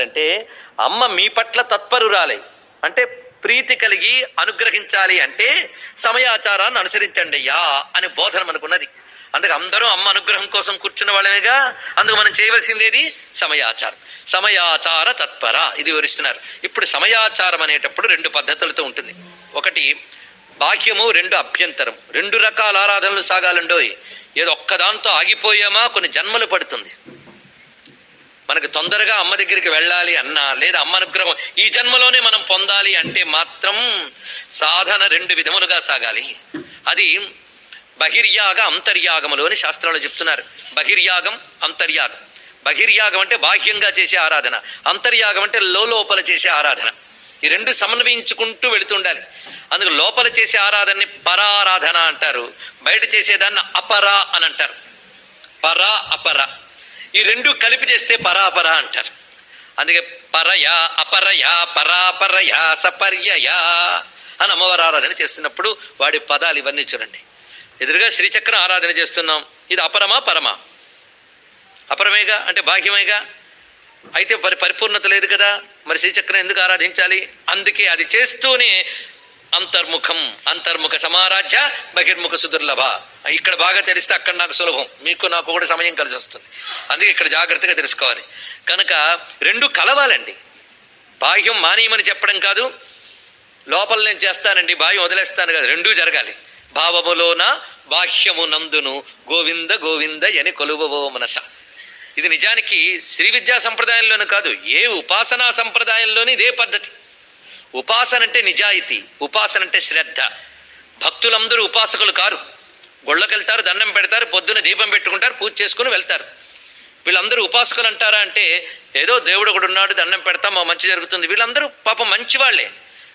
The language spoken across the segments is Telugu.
చెప్తున్నారంటే అమ్మ మీ పట్ల తత్పరురాలై. అంటే ప్రీతి కలిగి అనుగ్రహించాలి అంటే సమయాచారాన్ని అనుసరించండి అయ్యా అని బోధన మనకున్నది. అందుకే అందరూ అమ్మ అనుగ్రహం కోసం కూర్చున్న వాళ్ళమేగా? అందుకు మనం చేయవలసింది ఏది? సమయాచారం. సమయాచార తత్పర. ఇది వివరిస్తున్నారు. ఇప్పుడు సమయాచారం అనేటప్పుడు రెండు పద్ధతులతో ఉంటుంది. ఒకటి బాహ్యము రెండు అభ్యంతరం. రెండు రకాల ఆరాధనలు సాగాలండోయ్. ఏదో ఒక్కదాంతో ఆగిపోయామా? కొన్ని జన్మలు పడుతుంది. మనకు తొందరగా అమ్మ దగ్గరికి వెళ్ళాలి అన్నా లేదా అమ్మ అనుగ్రహం ఈ జన్మలోనే మనం పొందాలి అంటే మాత్రం సాధన రెండు విధములుగా సాగాలి. అది బహిర్యాగ అంతర్యాగములు అని శాస్త్రాలు చెప్తున్నారు. బహిర్యాగం అంతర్యాగం. బహిర్యాగం అంటే బాహ్యంగా చేసే ఆరాధన. అంతర్యాగం అంటే లోపల చేసే ఆరాధన. ఈ రెండు సమన్వయించుకుంటూ వెళుతుండాలి అందుకు లోపల చేసే ఆరాధనని పరారాధన అంటారు. బయట చేసేదాన్ని అపర అని అంటారు. పర అపర. ఈ రెండు కలిపి చేస్తే పరాపర అంటారు. అందుకే పరయ అపరయ పరాపరయ సపర్యయ అని అమ్మవారి ఆరాధన చేస్తున్నప్పుడు వాడి పదాలు ఇవన్నీ చూడండి. ఎదురుగా శ్రీచక్రం ఆరాధన చేస్తున్నాం. ఇది అపరమా పరమా? అపరమేగా? అంటే భాగ్యమేగా అయితే పరి పరిపూర్ణత లేదు కదా. మరి శ్రీచక్రం ఎందుకు ఆరాధించాలి? అందుకే అది చేస్తూనే అంతర్ముఖం అంతర్ముఖ సమారాధ్య బహిర్ముఖ సుదుర్లభ. ఇక్కడ బాగా తెలిస్తే అక్కడ నాకు సులభం. మీకు నాకు కూడా సమయం కలిసి వస్తుంది. అందుకే ఇక్కడ జాగ్రత్తగా తెలుసుకోవాలి. కనుక రెండు కలవాలండి. బాహ్యం మానేయమని చెప్పడం కాదు లోపల నేను చేస్తానండి బాహ్యం వదిలేస్తాను కదా రెండూ జరగాలి. భావములోన బాహ్యము నందును గోవింద గోవింద అని కొలువవో మనస. ఇది నిజానికి శ్రీ విద్యా సంప్రదాయంలోనూ కాదు ఏ ఉపాసనా సంప్రదాయంలోని ఇదే పద్ధతి. ఉపాసన అంటే నిజాయితీ ఉపాసన అంటే శ్రద్ధ. భక్తులందరూ ఉపాసకులు కారు. గొళ్ళకెళ్తారు దండం పెడతారు పొద్దున దీపం పెట్టుకుంటారు పూజ చేసుకుని వెళ్తారు. వీళ్ళందరూ ఉపాసకులు అంటారా అంటే ఏదో దేవుడు ఒకడు ఉన్నాడు దండం పెడతాం మా మంచి జరుగుతుంది. వీళ్ళందరూ పాపం మంచి వాళ్ళే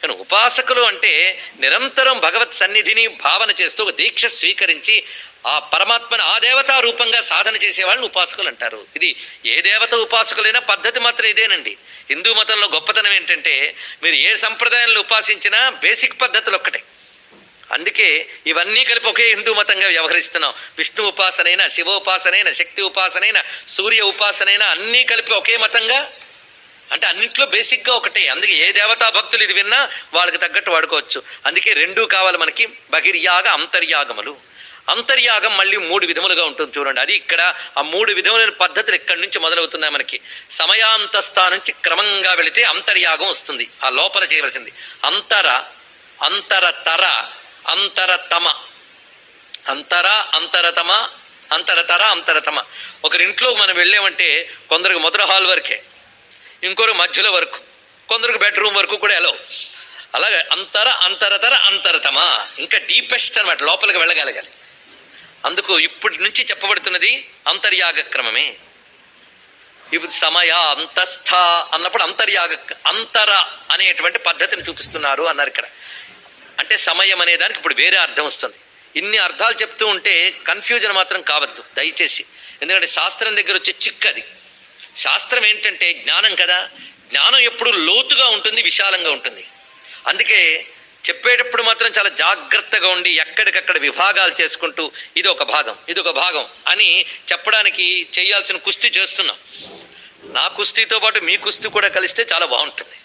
కానీ ఉపాసకులు అంటే నిరంతరం భగవత్ సన్నిధిని భావన చేస్తూ ఒక దీక్ష స్వీకరించి ఆ పరమాత్మను ఆ దేవతా రూపంగా సాధన చేసే వాళ్ళని ఉపాసకులు అంటారు. ఇది ఏ దేవత ఉపాసకులైనా పద్ధతి మాత్రం ఇదేనండి. హిందూ మతంలో గొప్పతనం ఏంటంటే మీరు ఏ సంప్రదాయాలను ఉపాసించినా బేసిక్ పద్ధతులు ఒక్కటే. అందుకే ఇవన్నీ కలిపి ఒకే హిందూ మతంగా వ్యవహరిస్తున్నాం. విష్ణు ఉపాసనైన శివోపాసనైన శక్తి ఉపాసనైన సూర్య ఉపాసనైన అన్నీ కలిపి ఒకే మతంగా అంటే అన్నింట్లో బేసిక్గా ఒకటే. అందుకే ఏ దేవతా భక్తులు ఇది విన్నా వాళ్ళకి తగ్గట్టు వాడుకోవచ్చు. అందుకే రెండూ కావాలి మనకి. బహిర్యాగ అంతర్యాగములు. అంతర్యాగం మళ్ళీ మూడు విధములుగా ఉంటుంది చూడండి. అది ఇక్కడ ఆ మూడు విధములైన పద్ధతులు ఇక్కడి నుంచి మొదలవుతున్నాయి మనకి. సమయాంతస్థా నుంచి క్రమంగా వెళితే అంతర్యాగం వస్తుంది. ఆ లోపల చేయవలసింది. అంతర అంతరతర అంతరతమ. అంతర అంతరతమ అంతరతర అంతరతమ. ఒకరింట్లో మనం వెళ్ళామంటే కొందరికి మొదటి హాల్ వరకే. ఇంకొకరు మధ్యలో వరకు. కొందరికి బెడ్రూమ్ వరకు కూడా ఎలా అలాగే అంతర అంతరతర అంతరతమ. ఇంకా డీపెస్ట్ అనమాట లోపలికి వెళ్ళగలగాలి. అందుకు ఇప్పటి నుంచి చెప్పబడుతున్నది అంతర్యాగ క్రమమే. ఇప్పుడు సమయ అంతస్థ అన్నప్పుడు అంతర్యాగ అంతర అనేటువంటి పద్ధతిని చూపిస్తున్నారు అన్నారు ఇక్కడ. అంటే సమయం అనే దానికి ఇప్పుడు వేరే అర్థం వస్తుంది. ఇన్ని అర్థాలు చెప్తూ ఉంటే కన్ఫ్యూజన్ మాత్రం కావద్దు దయచేసి. ఎందుకంటే శాస్త్రం దగ్గర వచ్చే చిక్కది శాస్త్రం ఏంటంటే జ్ఞానం కదా. జ్ఞానం ఎప్పుడు లోతుగా ఉంటుంది విశాలంగా ఉంటుంది. అందుకే చెప్పేటప్పుడు మాత్రం చాలా జాగ్రత్తగా ఉండి ఎక్కడికక్కడ విభాగాలు చేసుకుంటూ ఇది ఒక భాగం ఇది ఒక భాగం అని చెప్పడానికి చేయాల్సిన కుస్తీ చేస్తున్నాం. నా కుస్తీతో పాటు మీ కుస్తీ కూడా కలిస్తే చాలా బాగుంటుంది.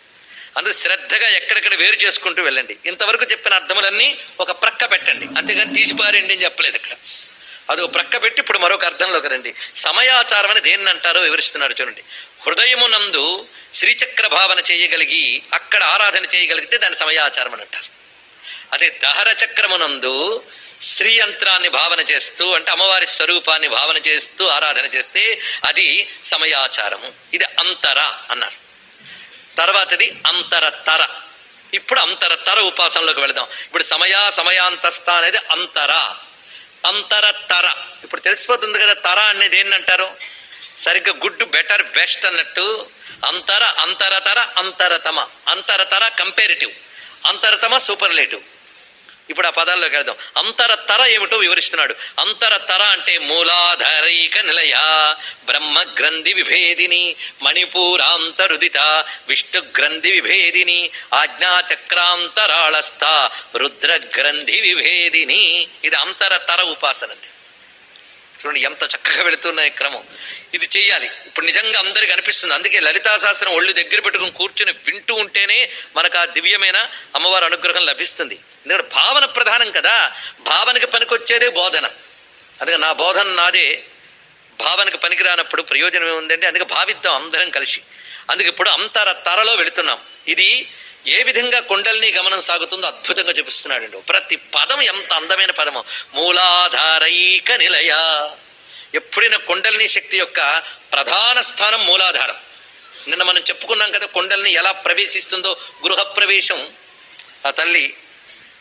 అందుకు శ్రద్ధగా ఎక్కడెక్కడ వేరు చేసుకుంటూ వెళ్ళండి. ఇంతవరకు చెప్పిన అర్థములన్నీ ఒక ప్రక్క పెట్టండి. అంతేగాని తీసిపారండి అని చెప్పలేదు ఇక్కడ. అది ప్రక్క పెట్టి ఇప్పుడు మరొక అర్థంలోకి రండి. సమయాచారం అని దేన్ని అంటారో వివరిస్తున్నాడు చూడండి. హృదయమునందు శ్రీచక్ర భావన చేయగలిగి అక్కడ ఆరాధన చేయగలిగితే దాన్ని సమయాచారం అని అంటారు. అదే దహర చక్రమునందు శ్రీ యంత్రాన్ని భావన చేస్తూ అంటే అమ్మవారి స్వరూపాన్ని భావన చేస్తూ ఆరాధన చేస్తే అది సమయాచారము. ఇది అంతర అన్నారు. తర్వాతది అంతరతర. ఇప్పుడు అంతరతర ఉపాసనలోకి వెళదాం. ఇప్పుడు సమయ సమయాంతస్థ అనేది అంతర. అంతరతర. ఇప్పుడు తెలిసిపోతుంది కదా తర అనేది ఏంటంటారు సరిగ్గా గుడ్ బెటర్ బెస్ట్ అన్నట్టు. అంతర అంతరతర అంతరతమ. అంతరతర కంపేరిటివ్. అంతరతమ సూపర్లేటివ్ ఇప్పుడు ఆ పదాల్లోకి వెళ్దాం. అంతరతర ఏమిటో వివరిస్తున్నాడు. అంతరతర అంటే మూలాధారైక నిలయ బ్రహ్మ గ్రంథి విభేదిని మణిపూరాంతరుదిత విష్ణు గ్రంథి విభేదిని ఆజ్ఞాచక్రాంతరాళస్థ రుద్ర గ్రంథి విభేదిని. ఇది అంతరతర ఉపాసన చూడండి ఎంత చక్కగా వెళుతున్నాయి క్రమం. ఇది చేయాలి ఇప్పుడు నిజంగా అందరికి అనిపిస్తుంది. అందుకే లలితా శాస్త్రం ఒళ్ళు దగ్గర పెట్టుకుని కూర్చుని వింటూ ఉంటేనే మనకు ఆ దివ్యమైన అమ్మవారి అనుగ్రహం లభిస్తుంది. ఎందుకంటే భావన ప్రధానం కదా. భావనకి పనికొచ్చేదే బోధన. అందుకే నా బోధన నాదే. భావనకు పనికిరానప్పుడు ప్రయోజనం ఏముందంటే అందుకే భావిద్దాం అందరం కలిసి. అందుకే ఇప్పుడు అంతర తరలో వెళుతున్నాం. ఇది ఏ విధంగా కొండల్ని గమనం సాగుతుందో అద్భుతంగా చూపిస్తున్నాడండి. ప్రతి పదం ఎంత అందమైన పదము. మూలాధారైక నిలయ. ఎప్పుడైనా కొండల్ని శక్తి యొక్క ప్రధాన స్థానం మూలాధారం. నిన్న మనం చెప్పుకున్నాం కదా కొండల్ని ఎలా ప్రవేశిస్తుందో గృహప్రవేశం. ఆ తల్లి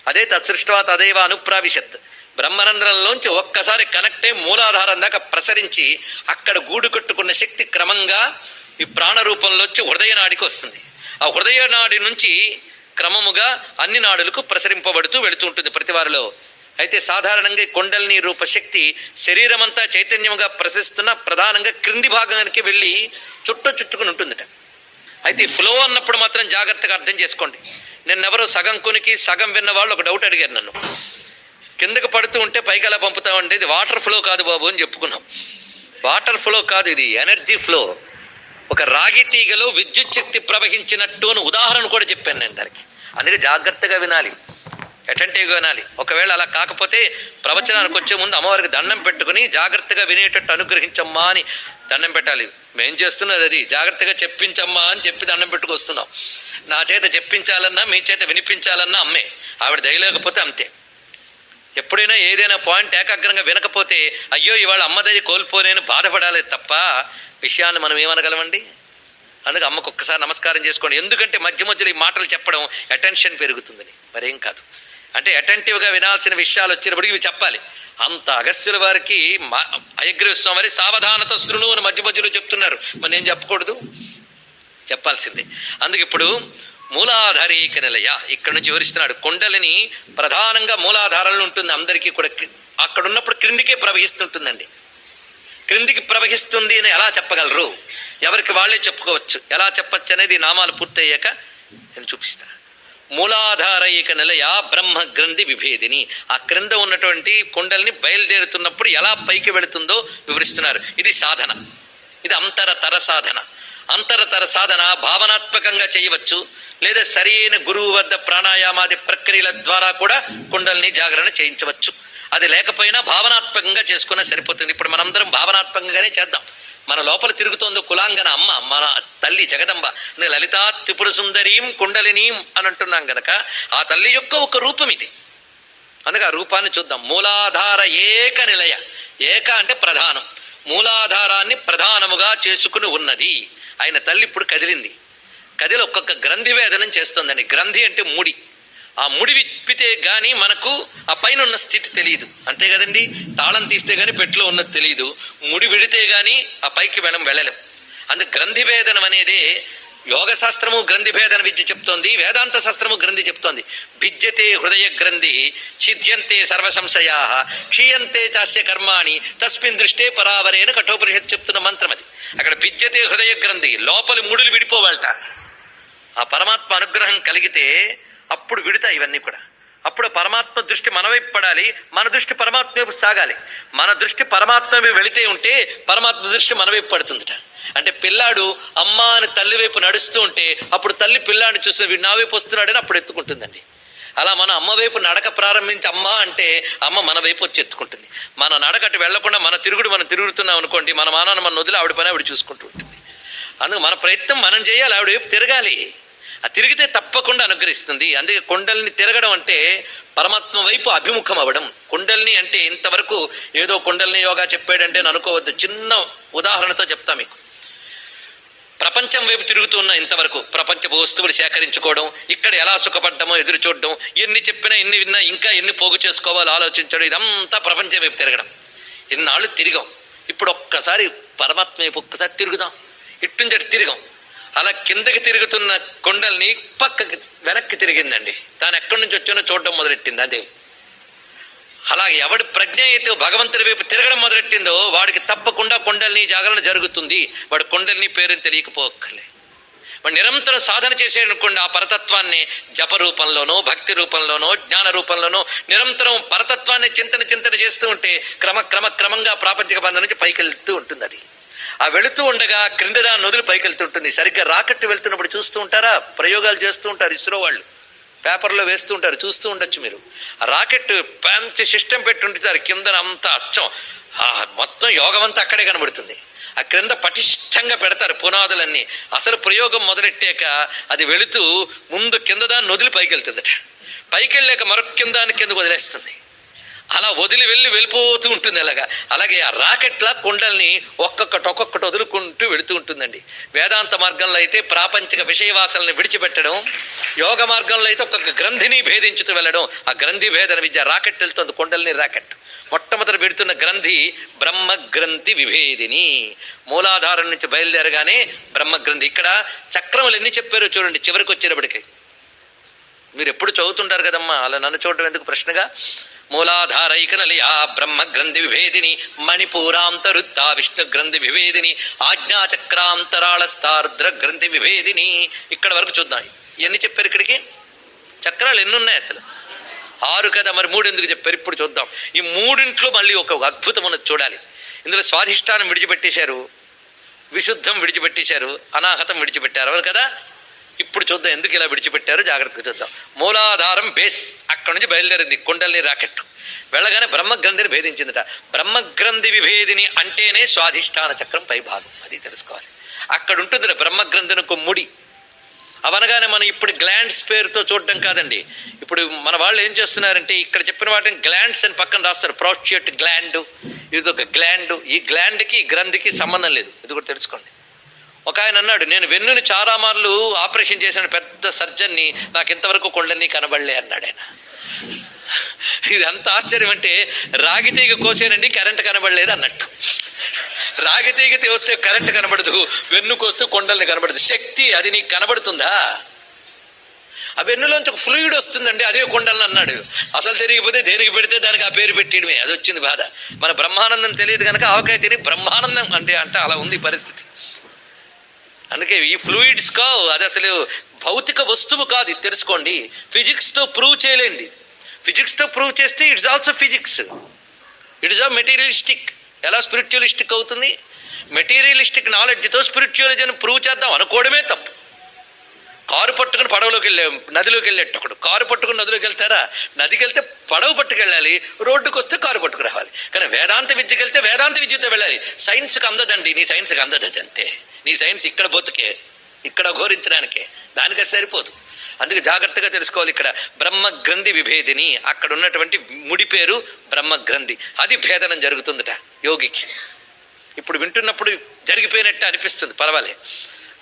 అదే తత్సృష్టవా తదేవ అనుప్రావిశత్. బ్రహ్మరంధ్రంలోంచి ఒక్కసారి కనెక్ట్ అయి మూలాధారం దాకా ప్రసరించి అక్కడ గూడు కట్టుకున్న శక్తి క్రమంగా ఈ ప్రాణ రూపంలోంచి హృదయ నాడికి వస్తుంది. ఆ హృదయ నాడి నుంచి క్రమముగా అన్ని నాడులకు ప్రసరింపబడుతూ వెళుతూ ఉంటుంది ప్రతి వారిలో అయితే సాధారణంగా కొండల్ని రూపశక్తి శరీరమంతా చైతన్యముగా ప్రసరిస్తున్న ప్రధానంగా క్రింది భాగానికి వెళ్ళి చుట్ట చుట్టుకుని ఉంటుందట. అయితే ఫ్లో అన్నప్పుడు మాత్రం జాగ్రత్తగా అర్థం చేసుకోండి. నిన్నెవరో సగం కొనికి సగం విన్న వాళ్ళు ఒక డౌట్ అడిగారు నన్ను. కిందకు పడుతూ ఉంటే పైకి ఎలా పంపుతామంటే ఇది వాటర్ ఫ్లో కాదు బాబు అని చెప్పుకున్నాం. వాటర్ ఫ్లో కాదు ఇది ఎనర్జీ ఫ్లో ఒక రాగి తీగలో విద్యుత్ శక్తి ప్రవహించినట్టు అని ఉదాహరణ కూడా చెప్పాను నేను దానికి. అందుకే జాగ్రత్తగా వినాలి. అటెంటివ్గా వినాలి. ఒకవేళ అలా కాకపోతే ప్రవచనానికి వచ్చే ముందు అమ్మవారికి దండం పెట్టుకుని జాగ్రత్తగా వినేటట్టు అనుగ్రహించమ్మా అని దండం పెట్టాలి. మేం చేస్తున్నది అది. జాగ్రత్తగా చెప్పించమ్మా అని చెప్పి దండం పెట్టుకొస్తున్నాం నా చేత చెప్పించాలన్నా మీ చేత వినిపించాలన్నా అమ్మే. ఆవిడ దయలేకపోతే అంతే. ఎప్పుడైనా ఏదైనా పాయింట్ ఏకాగ్రంగా వినకపోతే అయ్యో ఇవాళ అమ్మ దయ కోల్పోలేని బాధపడాలి తప్ప విషయాన్ని మనం ఏమనగలమండి? అందుకే అమ్మకు ఒక్కసారి నమస్కారం చేసుకోండి. ఎందుకంటే మధ్య మధ్యలో ఈ మాటలు చెప్పడం అటెన్షన్ పెరుగుతుందని. మరేం కాదు. అంటే అటెంటివ్గా వినాల్సిన విషయాలు వచ్చినప్పటికీ ఇవి చెప్పాలి. అంత అగస్త్యుల వారికి మా స్వామి వారి సావధానత శృణు అని మధ్య మధ్యలో చెప్తున్నారు. మరి నేను చెప్పకూడదు? చెప్పాల్సిందే. అందుకే ఇప్పుడు మూలాధారీక నిలయ ఇక్కడ నుంచి వివరిస్తున్నాడు. కొండలిని ప్రధానంగా మూలాధారంలో ఉంటుంది. అందరికీ కూడా అక్కడ ఉన్నప్పుడు క్రిందికే ప్రవహిస్తుంటుందండి. క్రిందికి ప్రవహిస్తుంది అని ఎలా చెప్పగలరు? ఎవరికి వాళ్ళే చెప్పుకోవచ్చు. ఎలా చెప్పచ్చు అనేది నామాలు పూర్తయ్యాక నేను చూపిస్తా. మూలాధారైక నిలయ బ్రహ్మ గ్రంథి విభేదిని. ఆ క్రింద ఉన్నటువంటి కొండల్ని బయలుదేరుతున్నప్పుడు ఎలా పైకి వెళుతుందో వివరిస్తున్నారు. ఇది సాధన. ఇది అంతరతర సాధన. అంతరతర సాధన భావనాత్మకంగా చేయవచ్చు. లేదా సరైన గురువు వద్ద ప్రాణాయామాది ప్రక్రియల ద్వారా కూడా కుండల్ని జాగరణ చేయించవచ్చు. అది లేకపోయినా భావనాత్మకంగా చేసుకున్నా సరిపోతుంది. ఇప్పుడు మనందరం భావనాత్మకంగానే చేద్దాం. మన లోపల తిరుగుతోందో కులాంగన అమ్మ మన తల్లి జగదంబ. లలితా త్రిపుర సుందరీం కుండలినీం అని అంటున్నాం గనక ఆ తల్లి యొక్క ఒక రూపం ఇది. అందుకే ఆ రూపాన్ని చూద్దాం. మూలాధార ఏక నిలయ. ఏక అంటే ప్రధానం. మూలాధారాన్ని ప్రధానముగా చేసుకుని ఉన్నది. ఆయన తల్లి ఇప్పుడు కదిలింది. కదిలి ఒక్కొక్క గ్రంథి వేదనం చేస్తుందండి. గ్రంథి అంటే ముడి. ఆ ముడి విప్పితే గాని మనకు ఆ పైన ఉన్న స్థితి తెలియదు అంతే కదండి? తాళం తీస్తే గాని పెట్టులో ఉన్నది తెలియదు ముడి విడితే గాని ఆ పైకి మనం వెళ్ళలేం. అందుకు గ్రంథిభేదనం భేదనం యోగ శాస్త్రము గ్రంథిభేదన విద్య చెప్తోంది వేదాంత శాస్త్రము గ్రంథి చెప్తోంది. భిద్యతే హృదయ గ్రంథి ఛిద్యంతే సర్వసంశయా క్షీయంతే చాస్య కర్మాణి తస్మిన్ దృష్టే పరావరేణ కఠోపనిషత్తు చెప్తున్న మంత్రం అది. అక్కడ భిద్యతే హృదయ గ్రంథి లోపలి ముడులు విడిపోవాలట. ఆ పరమాత్మ అనుగ్రహం కలిగితే అప్పుడు విడుతాయి ఇవన్నీ కూడా. అప్పుడు పరమాత్మ దృష్టి మన వైపు పడాలి మన దృష్టి పరమాత్మ వైపు సాగాలి. మన దృష్టి పరమాత్మ వైపు వెళితే ఉంటే పరమాత్మ దృష్టి మన వైపు పడుతుందట. అంటే పిల్లాడు అమ్మ అని తల్లి వైపు నడుస్తూ ఉంటే అప్పుడు తల్లి పిల్లాడిని చూసి వీడు నా వైపు వస్తున్నాడని అప్పుడు ఎత్తుకుంటుందండి. అలా మన అమ్మ వైపు నడక ప్రారంభించి అమ్మ అంటే అమ్మ మన వైపు వచ్చి ఎత్తుకుంటుంది. మన నడక అటు వెళ్ళకుండా మన తిరుగుడు మనం తిరుగుతున్నాం అనుకోండి మన మానాన్ని మన వదిలి ఆవిడ పని ఆవిడ చూసుకుంటూ ఉంటుంది. అందుకు మన ప్రయత్నం మనం చేయాలి ఆవిడ వైపు తిరగాలి. ఆ తిరిగితే తప్పకుండా అనుగ్రహిస్తుంది. అందుకే కొండల్ని తిరగడం అంటే పరమాత్మ వైపు అభిముఖం అవ్వడం. కుండల్ని అంటే ఇంతవరకు ఏదో కుండల్ని యోగా చెప్పాడంటే నేను అనుకోవద్దు. చిన్న ఉదాహరణతో చెప్తా మీకు. ప్రపంచం వైపు తిరుగుతున్న ఇంతవరకు ప్రపంచ వస్తువులు సేకరించుకోవడం ఇక్కడ ఎలా సుఖపడ్డమో ఎదురు చూడడం ఎన్ని చెప్పినా ఎన్ని విన్నా ఇంకా ఎన్ని పోగు చేసుకోవాలో ఆలోచించడం ఇదంతా ప్రపంచం వైపు తిరగడం. ఇన్నాళ్ళు తిరిగాం. ఇప్పుడు ఒక్కసారి పరమాత్మ వైపు ఒక్కసారి తిరుగుదాం. ఇట్టుంచి తిరిగాం. అలా కిందకి తిరుగుతున్న కొండల్ని పక్కకి వెనక్కి తిరిగిందండి. తాను ఎక్కడి నుంచి వచ్చానో చూడడం మొదలెట్టింది అదే. అలాగే ఎవడి ప్రజ్ఞ అయితే భగవంతుడి వైపు తిరగడం మొదలెట్టిందో వాడికి తప్పకుండా కొండల్ని జాగరణ జరుగుతుంది. వాడు కొండల్ని పేరుని తెలియకపోక్కర్లే వాడు నిరంతరం సాధన చేసేయనుకోండి ఆ పరతత్వాన్ని జప రూపంలోనో భక్తి రూపంలోనో జ్ఞాన రూపంలోనో నిరంతరం పరతత్వాన్ని చింతన చింతన చేస్తూ ఉంటే క్రమ క్రమ క్రమంగా ప్రాపంచిక బంధం నుంచి పైకి వెళ్తూ ఉంటుంది అది ఆ వెళుతూ ఉండగా క్రిందదా నదులు పైకి వెళ్తుంటుంది సరిగ్గా రాకెట్ వెళ్తున్నప్పుడు చూస్తూ ఉంటారా? ప్రయోగాలు చేస్తూ ఉంటారు ఇస్రో వాళ్ళు. పేపర్లో వేస్తూ ఉంటారు చూస్తూ ఉండొచ్చు మీరు. ఆ రాకెట్ మంచి సిస్టమ్ పెట్టి ఉంటారు కింద అంతా అచ్చం మొత్తం యోగం అంతా అక్కడే కనబడుతుంది. ఆ క్రింద పటిష్టంగా పెడతారు పునాదులన్నీ. అసలు ప్రయోగం మొదలెట్టాక అది వెళుతూ ముందు కింద దాన్ని వదిలి పైకి వెళ్తుందట పైకి వెళ్ళాక మరొక కింద దాన్ని కిందకు వదిలేస్తుంది. అలా వదిలి వెళ్ళి వెళ్ళిపోతూ ఉంటుంది అలాగా. అలాగే ఆ రాకెట్ల కుండల్ని ఒక్కొక్కటి ఒక్కొక్కటి వదులుకుంటూ వెళుతూ ఉంటుందండి. వేదాంత మార్గంలో అయితే ప్రాపంచిక విషయవాసల్ని విడిచిపెట్టడం యోగ మార్గంలో అయితే ఒక్కొక్క గ్రంథిని భేదించుతూ వెళ్ళడం ఆ గ్రంథి భేదన విద్య రాకెట్ వెళ్తుంది కుండల్ని రాకెట్. మొట్టమొదటి పెడుతున్న గ్రంథి బ్రహ్మ గ్రంథి విభేదిని. మూలాధారం నుంచి బయలుదేరగానే బ్రహ్మ గ్రంథి ఇక్కడ చక్రములు ఎన్ని చెప్పారో చూడండి చివరికి వచ్చేటప్పటికి మీరు ఎప్పుడు చదువుతుంటారు కదమ్మా? అలా నన్ను చూడడం ఎందుకు ప్రశ్నగా? మూలాధారైకనలియా బ్రహ్మ గ్రంథి విభేదిని మణిపూరాంతరుత్తా విష్ణు గ్రంథి విభేదిని ఆజ్ఞాచక్రాంతరాళస్తారుద్ర గ్రంథి విభేదిని ఇక్కడ వరకు చూద్దాం. ఎన్ని చెప్పారు ఇక్కడికి? చక్రాలు ఎన్ని ఉన్నాయి అసలు? ఆరు కదా మరి మూడు ఎందుకు చెప్పారు? ఇప్పుడు చూద్దాం. ఈ మూడింట్లో మళ్ళీ ఒక అద్భుతం ఉన్నది చూడాలి. ఇందులో స్వాధిష్టానం విడిచిపెట్టేశారు. విశుద్ధం విడిచిపెట్టేశారు. అనాహతం విడిచిపెట్టారు. అవును కదా? ఇప్పుడు చూద్దాం ఎందుకు ఇలా విడిచిపెట్టారో జాగ్రత్తగా చూద్దాం. మూలాధారం బేస్ అక్కడి నుంచి బయలుదేరింది కుండల్ని రాకెట్. వెళ్ళగానే బ్రహ్మగ్రంథిని భేదించిందట బ్రహ్మగ్రంథి విభేదిని అంటేనే స్వాధిష్టాన చక్రం పై భాగం అది తెలుసుకోవాలి. అక్కడ ఉంటుంది బ్రహ్మగ్రంథినికి ముడి. అవనగానే మనం ఇప్పుడు గ్లాండ్స్ పేరుతో చూడడం కాదండి. ఇప్పుడు మన వాళ్ళు ఏం చేస్తున్నారంటే ఇక్కడ చెప్పిన వాటిని గ్లాండ్స్ అని పక్కన రాస్తారు. Prostate gland. ఇది ఒక గ్లాండ్. ఈ గ్లాండ్కి ఈ గ్రంథికి సంబంధం లేదు. ఇది కూడా తెలుసుకోండి. ఒక ఆయన అన్నాడు నేను వెన్నుని చాలా మార్లు ఆపరేషన్ చేసిన పెద్ద సర్జన్ని నాకు ఇంతవరకు కొండని కనబడలే అన్నాడు ఆయన. ఇది అంత ఆశ్చర్యం అంటే రాగి తీగ కోసేనండి కరెంట్ కనబడలేదు అన్నట్టు. రాగి తీగ వస్తే కరెంట్ కనబడదు వెన్ను కోస్తే కొండల్ని కనబడదు. శక్తి అది నీకు కనబడుతుందా? ఆ వెన్నులోంచి ఒక ఫ్లూయిడ్ వస్తుందండి అదే కొండలని అన్నాడు. అసలు తిరిగిపోతే దేనికి పెడితే దానికి ఆ పేరు పెట్టేయడమే అది వచ్చింది బాధ. మన బ్రహ్మానందం తెలియదు కనుక ఆవకాయ తిని బ్రహ్మానందం అంటే అంటే అలా ఉంది పరిస్థితి. అందుకే ఈ ఫ్లూయిడ్స్ కావు అది అసలు భౌతిక వస్తువు కాదు ఇది తెలుసుకోండి. ఫిజిక్స్తో ప్రూవ్ చేయలేంది. ఫిజిక్స్తో ప్రూవ్ చేస్తే it's also physics it is a materialistic ఎలా స్పిరిచువలిస్టిక్ అవుతుంది? మెటీరియలిస్టిక్ నాలెడ్జ్తో స్పిరిచువలిజం ప్రూవ్ చేద్దాం అనుకోవడమే తప్పు. కారు పట్టుకుని పడవలోకి వెళ్ళే నదిలోకి వెళ్ళేటప్పుడు కారు పట్టుకుని నదిలోకి వెళ్తారా? నదికి వెళ్తే పడవ పట్టుకెళ్ళాలి రోడ్డుకు వస్తే కారు పట్టుకు రావాలి. కానీ వేదాంత విద్యకి వెళ్తే వేదాంత విద్యతో వెళ్ళాలి. సైన్స్కి అందదండి నీ సైన్స్కి అందదది అంతే. నీ సైన్స్ ఇక్కడ బతుకే ఇక్కడ ఘోరించడానికే. దానికే సరిపోదు. అందుకే జాగ్రత్తగా తెలుసుకోవాలి ఇక్కడ. బ్రహ్మగ్రంథి విభేదిని అక్కడ ఉన్నటువంటి ముడి పేరు బ్రహ్మగ్రంథి. అది భేదనం జరుగుతుందట యోగికి. ఇప్పుడు వింటున్నప్పుడు జరిగిపోయినట్టు అనిపిస్తుంది పర్వాలే.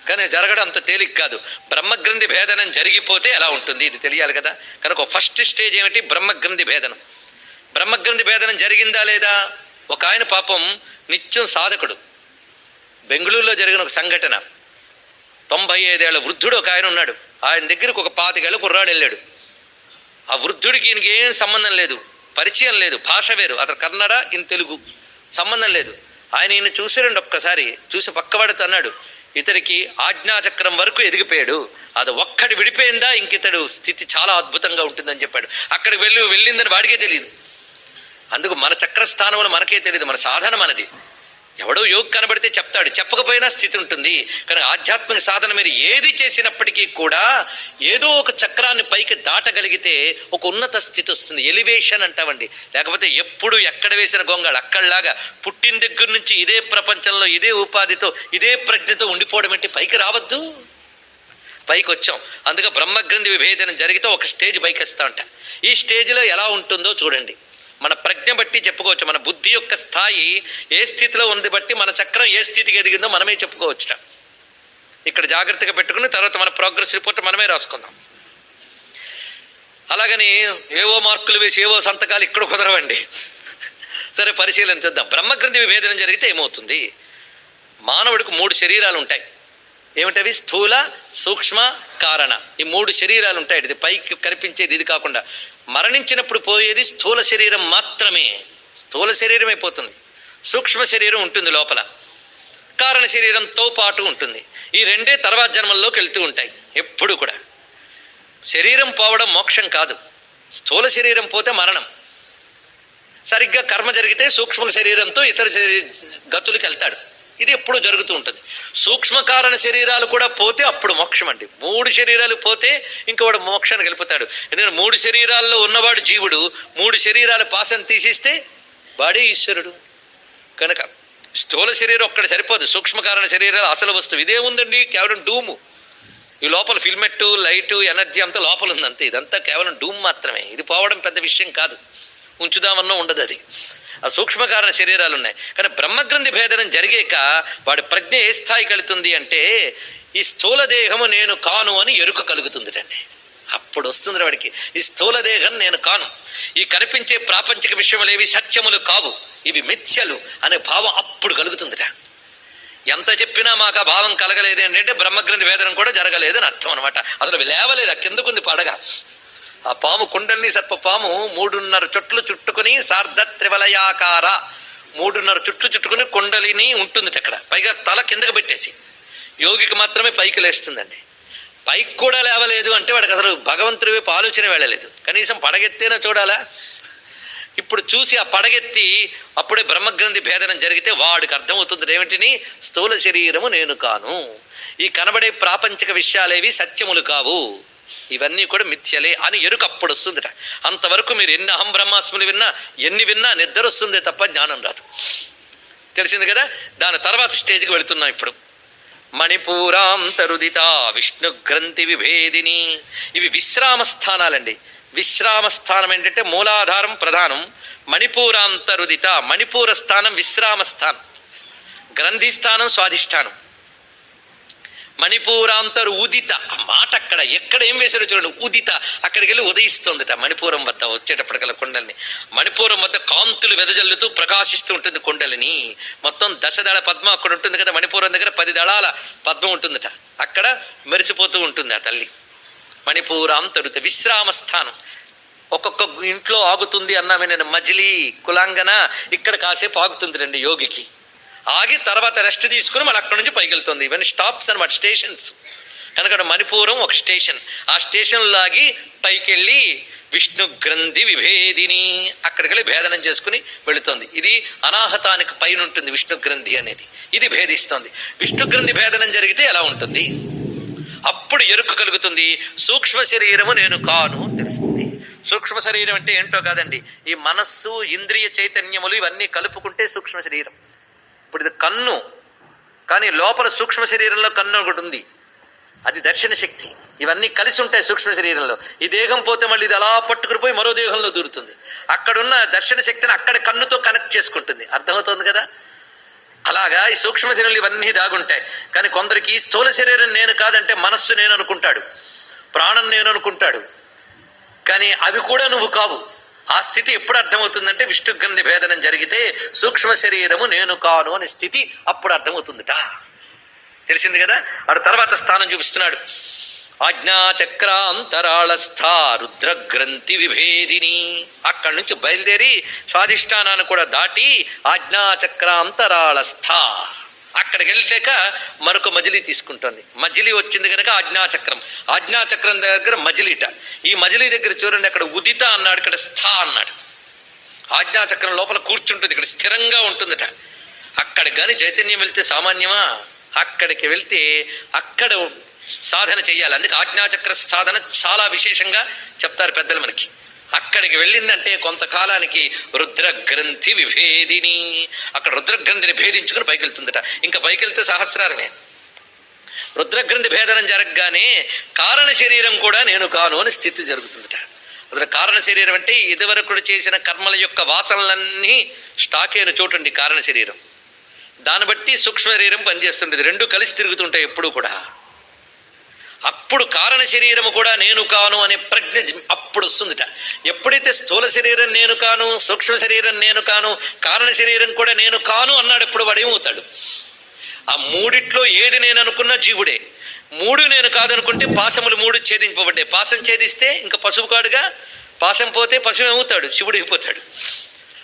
కానీ జరగడం అంత తేలిక కాదు. బ్రహ్మగ్రంథి భేదనం జరిగిపోతే ఎలా ఉంటుంది? ఇది తెలియాలి కదా. కనుక ఫస్ట్ స్టేజ్ ఏమిటి? బ్రహ్మగ్రంథి భేదనం. బ్రహ్మగ్రంథి భేదనం జరిగిందా లేదా? ఒక ఆయన పాపం నిత్యం సాధకుడు. బెంగళూరులో జరిగిన ఒక సంఘటన. తొంభై ఐదేళ్ళ వృద్ధుడు ఒక ఆయన ఉన్నాడు. ఆయన దగ్గరికి ఒక పాతికేళ్ళ కుర్రాడు వెళ్ళాడు. ఆ వృద్ధుడికి ఈయనకి ఏం సంబంధం లేదు. పరిచయం లేదు. భాష వేరు. అతను కన్నడ ఇన్ తెలుగు. సంబంధం లేదు. ఆయన ఈయన చూసారండి ఒక్కసారి. చూసి పక్కవాడితో అన్నాడు ఇతనికి ఆజ్ఞాచక్రం వరకు ఎదిగిపోయాడు. అది ఒక్కడి విడిపోయిందా? ఇంక ఇతడు స్థితి చాలా అద్భుతంగా ఉంటుందని చెప్పాడు. అక్కడికి వెళ్ళి వెళ్ళిందని వాడికే తెలియదు అందుకు మన చక్రస్థానంలో మనకే తెలియదు మన సాధన మనది. ఎవడో యోగి కనబడితే చెప్తాడు. చెప్పకపోయినా స్థితి ఉంటుంది. కానీ ఆధ్యాత్మిక సాధన మీరు ఏది చేసినప్పటికీ కూడా ఏదో ఒక చక్రాన్ని పైకి దాటగలిగితే ఒక ఉన్నత స్థితి వస్తుంది. ఎలివేషన్ అంటామండి. లేకపోతే ఎప్పుడు ఎక్కడ వేసిన గొంగళ అక్కడలాగా పుట్టిన దగ్గర నుంచి ఇదే ప్రపంచంలో ఇదే ఉపాధితో ఇదే ప్రజ్ఞతో ఉండిపోవడం అంటే పైకి రావద్దు. పైకి వచ్చాం అందుకే బ్రహ్మగ్రంథి విభేదనం జరిగితే ఒక స్టేజ్ పైకి వస్తా ఉంటా ఈ స్టేజ్లో ఎలా ఉంటుందో చూడండి. మన ప్రజ్ఞ బట్టి చెప్పుకోవచ్చు. మన బుద్ధి యొక్క స్థాయి ఏ స్థితిలో ఉంది బట్టి మన చక్రం ఏ స్థితికి ఎదిగిందో మనమే చెప్పుకోవచ్చుట. ఇక్కడ జాగ్రత్తగా పెట్టుకుని తర్వాత మన ప్రోగ్రెస్ రిపోర్ట్ మనమే రాసుకుందాం. అలాగని ఏవో మార్కులు వేసి ఏవో సంతకాలు ఇక్కడ కుదరవండి. సరే పరిశీలన చూద్దాం. బ్రహ్మగ్రంథి విభేదనం జరిగితే ఏమవుతుంది? మానవుడికి మూడు శరీరాలు ఉంటాయి ఏమిటవి? స్థూల సూక్ష్మ కారణ. ఈ మూడు శరీరాలు ఉంటాయి ఇది పైకి కనిపించేది ఇది కాకుండా. మరణించినప్పుడు పోయేది స్థూల శరీరం మాత్రమే. స్థూల శరీరమే పోతుంది. సూక్ష్మ శరీరం ఉంటుంది లోపల. కారణ శరీరంతో పాటు ఉంటుంది. ఈ రెండే తర్వాత జన్మల్లోకి వెళ్తూ ఉంటాయి. ఎప్పుడు కూడా. శరీరం పోవడం మోక్షం కాదు. స్థూల శరీరం పోతే మరణం. సరిగ్గా కర్మ జరిగితే సూక్ష్మ శరీరంతో ఇతర శరీ గతులకు వెళ్తాడు. ఇది ఎప్పుడు జరుగుతూ ఉంటుంది. సూక్ష్మకారణ శరీరాలు కూడా పోతే అప్పుడు మోక్షం అండి. మూడు శరీరాలు పోతే ఇంకోవాడు మోక్షానికి వెళ్ళిపోతాడు ఎందుకంటే మూడు శరీరాల్లో ఉన్నవాడు జీవుడు మూడు శరీరాల పాసం తీసిస్తే వాడే ఈశ్వరుడు. కనుక స్థూల శరీరం ఒక్కడ సరిపోదు. సూక్ష్మకారణ శరీరాలు అసలు వస్తువు. ఇదే ఉందండి కేవలం డూము. ఈ లోపల ఫిల్మెట్ లైటు ఎనర్జీ అంతా లోపల ఉంది అంతే. ఇదంతా కేవలం డూమ్ మాత్రమే. ఇది పోవడం పెద్ద విషయం కాదు. ఉంచుదామన్నా ఉండదు అది. ఆ సూక్ష్మకారణ శరీరాలు ఉన్నాయి కానీ బ్రహ్మగ్రంథి భేదనం జరిగాక వాడి ప్రజ్ఞ ఏ స్థాయికి వెళుతుంది అంటే ఈ స్థూల దేహము నేను కాను అని ఎరుక కలుగుతుందిటండి. అప్పుడు వస్తుంది వాడికి ఈ స్థూల దేహం నేను కాను. ఈ కనిపించే ప్రాపంచిక విషయములేవి సత్యములు కావు ఇవి మిథ్యలు అనే భావం అప్పుడు కలుగుతుందిట. ఎంత చెప్పినా మాకు ఆ భావం కలగలేదు ఏంటంటే బ్రహ్మగ్రంథి వేదనం కూడా జరగలేదు అని అర్థం అనమాట అసలు లేవలేదు ఆ కిందకుంది పడగ. ఆ పాము కుండల్ని సర్ప పాము మూడున్నర చుట్లు చుట్టుకుని సార్ధ త్రివలయాకార మూడున్నర చుట్లు చుట్టుకుని కుండలిని ఉంటుంది అక్కడ. పైగా తల కిందకు పెట్టేసి. యోగికి మాత్రమే పైకి లేస్తుందండి. పైకి కూడా లేవలేదు అంటే వాడికి అసలు భగవంతుడి వైపు ఆలోచన వెళ్ళలేదు. కనీసం పడగెత్తేనా చూడాలా? ఇప్పుడు చూసి ఆ పడగెత్తి అప్పుడే బ్రహ్మగ్రంథి భేదనం జరిగితే వాడికి అర్థమవుతుంది ఏమిటిని స్థూల శరీరము నేను కాను. ఈ కనబడే ప్రాపంచిక విషయాలేవి సత్యములు కావు. ఇవన్నీ కూడా మిథ్యలే అని ఎరుక అప్పుడు వస్తుందిట. అంతవరకు మీరు ఎన్ని అహం బ్రహ్మాస్ములు విన్నా ఎన్ని విన్నా నిద్ర వస్తుందే తప్ప జ్ఞానం రాదు. తెలిసింది కదా? దాని తర్వాత స్టేజ్కి వెళుతున్నాం ఇప్పుడు. మణిపూరాంతరుదిత విష్ణు గ్రంథి విభేదిని. ఇవి విశ్రామ స్థానాలండి. విశ్రామ స్థానం ఏంటంటే మూలాధారం ప్రధానం. మణిపూరాంతరుదిత మణిపూర స్థానం విశ్రామ స్థానం. గ్రంథి స్థానం స్వాధిష్టానం. మణిపూరాంతరు ఉదిత. ఆ మాట అక్కడ ఎక్కడ ఏం వేశాడో చూడండి. ఉదిత అక్కడికి వెళ్ళి ఉదయిస్తుందట మణిపూరం వద్ద వచ్చేటప్పటికల్లా కొండల్ని. మణిపూరం వద్ద కాంతులు వెదజల్లుతూ ప్రకాశిస్తూ ఉంటుంది కొండలిని. మొత్తం దశదళ పద్మ అక్కడ ఉంటుంది కదా. మణిపూరం దగ్గర పది దళాల పద్మం ఉంటుందట. అక్కడ మెరిసిపోతూ ఉంటుంది ఆ తల్లి. మణిపూరాంతరుత విశ్రామ స్థానం ఒక్కొక్క ఇంట్లో ఆగుతుంది అన్నామే నేను. మజిలీ కులాంగన ఇక్కడ కాసేపు ఆగుతుంది రండి యోగికి. ఆగి తర్వాత రెస్ట్ తీసుకుని మళ్ళీ అక్కడ నుంచి పైకి వెళ్తుంది. ఇవన్నీ స్టాప్స్ అనమాట స్టేషన్స్ కనుక మణిపూరం ఒక స్టేషన్. ఆ స్టేషన్ లాగి పైకి వెళ్ళి విష్ణు గ్రంథి విభేదిని అక్కడికి వెళ్ళి భేదనం చేసుకుని వెళుతుంది. ఇది అనాహతానికి పైన ఉంటుంది విష్ణు గ్రంథి అనేది. ఇది భేదిస్తోంది. విష్ణు గ్రంథి భేదనం జరిగితే ఎలా ఉంటుంది? అప్పుడు ఎరుక కలుగుతుంది. సూక్ష్మ శరీరము నేను కాను తెలుస్తుంది. సూక్ష్మ శరీరం అంటే ఏంటో కాదండి. ఈ మనస్సు ఇంద్రియ చైతన్యములు ఇవన్నీ కలుపుకుంటే సూక్ష్మ శరీరం. ఇప్పుడు ఇది కన్ను. కానీ లోపల సూక్ష్మ శరీరంలో కన్ను ఒకటి ఉంది. అది దర్శన శక్తి. ఇవన్నీ కలిసి ఉంటాయి సూక్ష్మ శరీరంలో. ఈ దేహం పోతే మళ్ళీ ఇది అలా పట్టుకుని పోయి మరో దేహంలో దూరుతుంది. అక్కడున్న దర్శన శక్తిని అక్కడ కన్నుతో కనెక్ట్ చేసుకుంటుంది. అర్థమవుతుంది కదా? అలాగా ఈ సూక్ష్మ శరీరాలు ఇవన్నీ దాగుంటాయి. కానీ కొందరికి ఈ స్థూల శరీరం నేను కాదంటే మనస్సు నేను అనుకుంటాడు. ప్రాణం నేను అనుకుంటాడు. కానీ అవి కూడా నువ్వు కావు. ఆ స్థితి ఎప్పుడు అర్థమవుతుందంటే విష్ణుగ్రంథి భేదనం జరిగితే సూక్ష్మ శరీరము నేను కాను అనే స్థితి అప్పుడు అర్థమవుతుందిట. తెలిసింది కదా? ఆడు తర్వాత స్థానం చూపిస్తున్నాడు. ఆజ్ఞాచక్రాంతరాళస్థ రుద్రగ్రంథి విభేదిని. అక్కడి నుంచి బయలుదేరి స్వాధిష్టానాన్ని కూడా దాటి ఆజ్ఞాచక్రాంతరాళస్థ అక్కడికి వెళ్ళాక మరొక మజిలీ తీసుకుంటుంది. మజిలీ వచ్చింది కనుక ఆజ్ఞాచక్రం. ఆజ్ఞాచక్రం దగ్గర మజిలీట. ఈ మజిలీ దగ్గర చూడండి అక్కడ ఉదిత అన్నాడు ఇక్కడ స్థా అన్నాడు. ఆజ్ఞాచక్రం లోపల కూర్చుంటుంది ఇక్కడ స్థిరంగా ఉంటుందట. అక్కడికి కానీ చైతన్యం వెళ్తే సామాన్యమా? అక్కడికి వెళ్తే అక్కడ సాధన చేయాలి. అందుకే ఆజ్ఞాచక్ర సాధన చాలా విశేషంగా చెప్తారు పెద్దలు మనకి. అక్కడికి వెళ్ళిందంటే కొంతకాలానికి రుద్రగ్రంథి విభేదిని. అక్కడ రుద్రగ్రంథిని భేదించుకుని పైకి వెళ్తుందట ఇంకా పైకి వెళ్తే సహస్రారమే. రుద్రగ్రంథి భేదనం జరగగానే కారణ శరీరం కూడా నేను కాను అని స్థితి జరుగుతుందట. అసలు కారణ శరీరం అంటే ఇదివరకు చేసిన కర్మల యొక్క వాసనలన్నీ స్టాక్ అయిన చోటుండి కారణ శరీరం. దాన్ని బట్టి సూక్ష్మ శరీరం పనిచేస్తుండేది. రెండు కలిసి తిరుగుతుంటాయి ఎప్పుడూ కూడా. అప్పుడు కారణ శరీరము కూడా నేను కాను అనే ప్రజ్ఞ అప్పుడు వస్తుందిట. ఎప్పుడైతే స్థూల శరీరం నేను కాను సూక్ష్మ శరీరం నేను కాను కారణ శరీరం కూడా నేను కాను అన్నాడు ఎప్పుడు వాడు ఏమవుతాడు? ఆ మూడిట్లో ఏది నేను అనుకున్నా జీవుడే. మూడు నేను కాదనుకుంటే పాశములు మూడు ఛేదింపబడ్డాయి. పాశం ఛేదిస్తే ఇంకా పశువు కాడుగా పాశం పోతే పశువు ఏమవుతాడు? శివుడు అయిపోతాడు.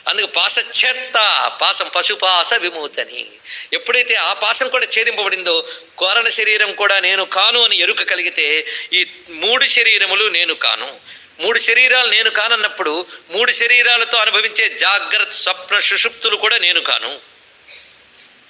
అందుకు పాస చేత్త పాసం పశుపాస విమూతని ఎప్పుడైతే ఆ పాసం కూడా ఛేదింపబడిందో కోరణ శరీరం కూడా నేను కాను అని ఎరుక కలిగితే ఈ మూడు శరీరములు నేను కాను. మూడు శరీరాలు నేను కానన్నప్పుడు మూడు శరీరాలతో అనుభవించే జాగ్రత్త స్వప్న సుషుప్తులు కూడా నేను కాను.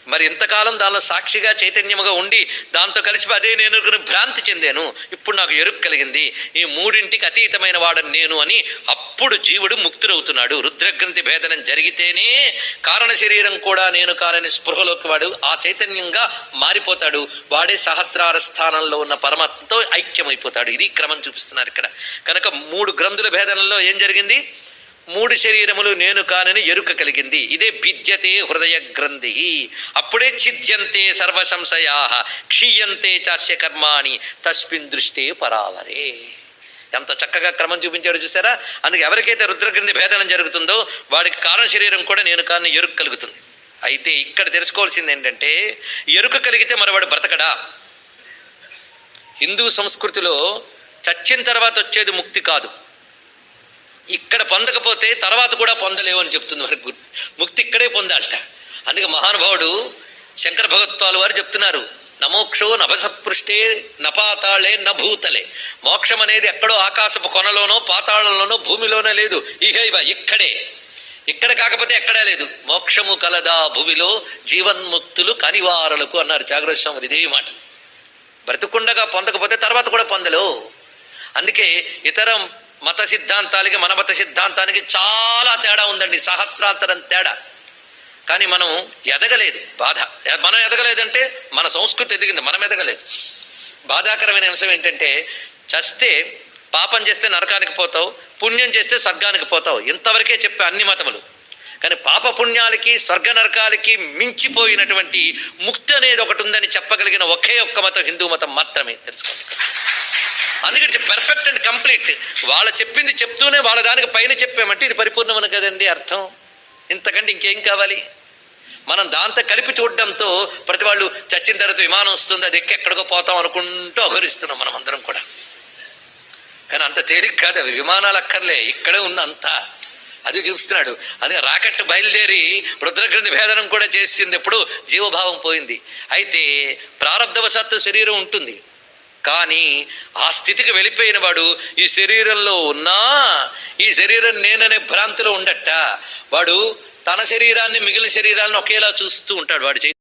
మరి ఇంతకాలం దానిలో సాక్షిగా చైతన్యముగా ఉండి దాంతో కలిసి అదే నేను భ్రాంతి చెందాను. ఇప్పుడు నాకు ఎరుపు కలిగింది. ఈ మూడింటికి అతీతమైన వాడని నేను అని అప్పుడు జీవుడు ముక్తుడవుతున్నాడు. రుద్రగ్రంథి భేదనం జరిగితేనే కారణ శరీరం కూడా నేను కానని స్పృహలోకి వాడు ఆ చైతన్యంగా మారిపోతాడు. వాడే సహస్రార స్థానంలో ఉన్న పరమాత్మతో ఐక్యమైపోతాడు. ఇది క్రమం చూపిస్తున్నారు ఇక్కడ. కనుక మూడు గ్రంథుల భేదనంలో ఏం జరిగింది? మూడు శరీరములు నేను కానని ఎరుక కలిగింది. ఇదే భిద్యతే హృదయ గ్రంథి. అప్పుడే ఛిద్యంతే సర్వ సంశయా క్షీయంతే చాస్య కర్మాణి తస్మిన్ దృష్టే పరావరే. ఎంత చక్కగా క్రమం చూపించాడు చూసారా? అందుకే ఎవరికైతే రుద్రగ్రంథి భేదనం జరుగుతుందో వాడికి కారణ శరీరం కూడా నేను కాని ఎరుక కలుగుతుంది. అయితే ఇక్కడ తెలుసుకోవాల్సింది ఏంటంటే ఎరుక కలిగితే మరవాడు బ్రతకడా? హిందూ సంస్కృతిలో చచ్చిన తర్వాత వచ్చేది ముక్తి కాదు. ఇక్కడ పొందకపోతే తర్వాత కూడా పొందలేవు అని చెప్తుంది మరి ముక్తి ఇక్కడే పొందాలట. అందుకే మహానుభావుడు శంకర భగవత్వాలు వారు చెప్తున్నారు నమోక్షో నభసపృష్టే నపాతాళే నభూతలే. మోక్షం అనేది ఎక్కడో ఆకాశపు కొనలోనో పాతాళంలోనో భూమిలోనో లేదు. ఇహైవ ఇక్కడే. ఇక్కడ కాకపోతే ఎక్కడా లేదు. మోక్షము కలదా భూమిలో జీవన్ముక్తులు కనివారలకు అన్నారు జాగ్రత్త స్వామి ఇదే మాట. బ్రతుకుండగా పొందకపోతే తర్వాత కూడా పొందలేవు అందుకే ఇతర మత సిద్ధాంతాలకి మన మత సిద్ధాంతానికి చాలా తేడా ఉందండి. సహస్రాంతరం తేడా. కానీ మనం ఎదగలేదు. బాధ. మనం ఎదగలేదంటే మన సంస్కృతి ఎదిగింది. మనం ఎదగలేదు. బాధాకరమైన అంశం ఏంటంటే చస్తే పాపం చేస్తే నరకానికి పోతావు పుణ్యం చేస్తే స్వర్గానికి పోతావు. ఇంతవరకే చెప్పే అన్ని మతములు. కానీ పాప పుణ్యాలకి స్వర్గ నరకాలకి మించిపోయినటువంటి ముక్తి అనేది ఒకటి ఉందని చెప్పగలిగిన ఒకే ఒక్క మతం హిందూ మతం మాత్రమే తెలుసుకోండి అందుకని పెర్ఫెక్ట్ అండ్ కంప్లీట్ వాళ్ళ చెప్పింది చెప్తూనే వాళ్ళ దానికి పైన చెప్పామంటే ఇది పరిపూర్ణమని కదండి అర్థం? ఇంతకంటే ఇంకేం కావాలి? మనం దాంతో కలిపి చూడడంతో ప్రతి వాళ్ళు చచ్చిన తర్వాత విమానం వస్తుంది అది ఎక్కడికో పోతాం అనుకుంటూ అహరిస్తున్నాం మనం అందరం కూడా. కానీ అంత తేలిక కాదు అవి. విమానాలు అక్కర్లే. ఇక్కడే ఉంది అంతా. అది చూస్తున్నాడు. అదే రాకెట్ బయలుదేరి రుద్రగ్రంథి భేదనం కూడా చేసింది ఎప్పుడు జీవభావం పోయింది. అయితే ప్రారంధవశాత్తు శరీరం ఉంటుంది. కానీ ఆ స్థితికి వెళ్ళిపోయిన వాడు ఈ శరీరంలో ఉన్నా ఈ శరీరం నేననే భ్రాంతిలో ఉండట. వాడు తన శరీరాన్ని మిగిలిన శరీరాలను ఒకేలా చూస్తూ ఉంటాడు. వాడు చై-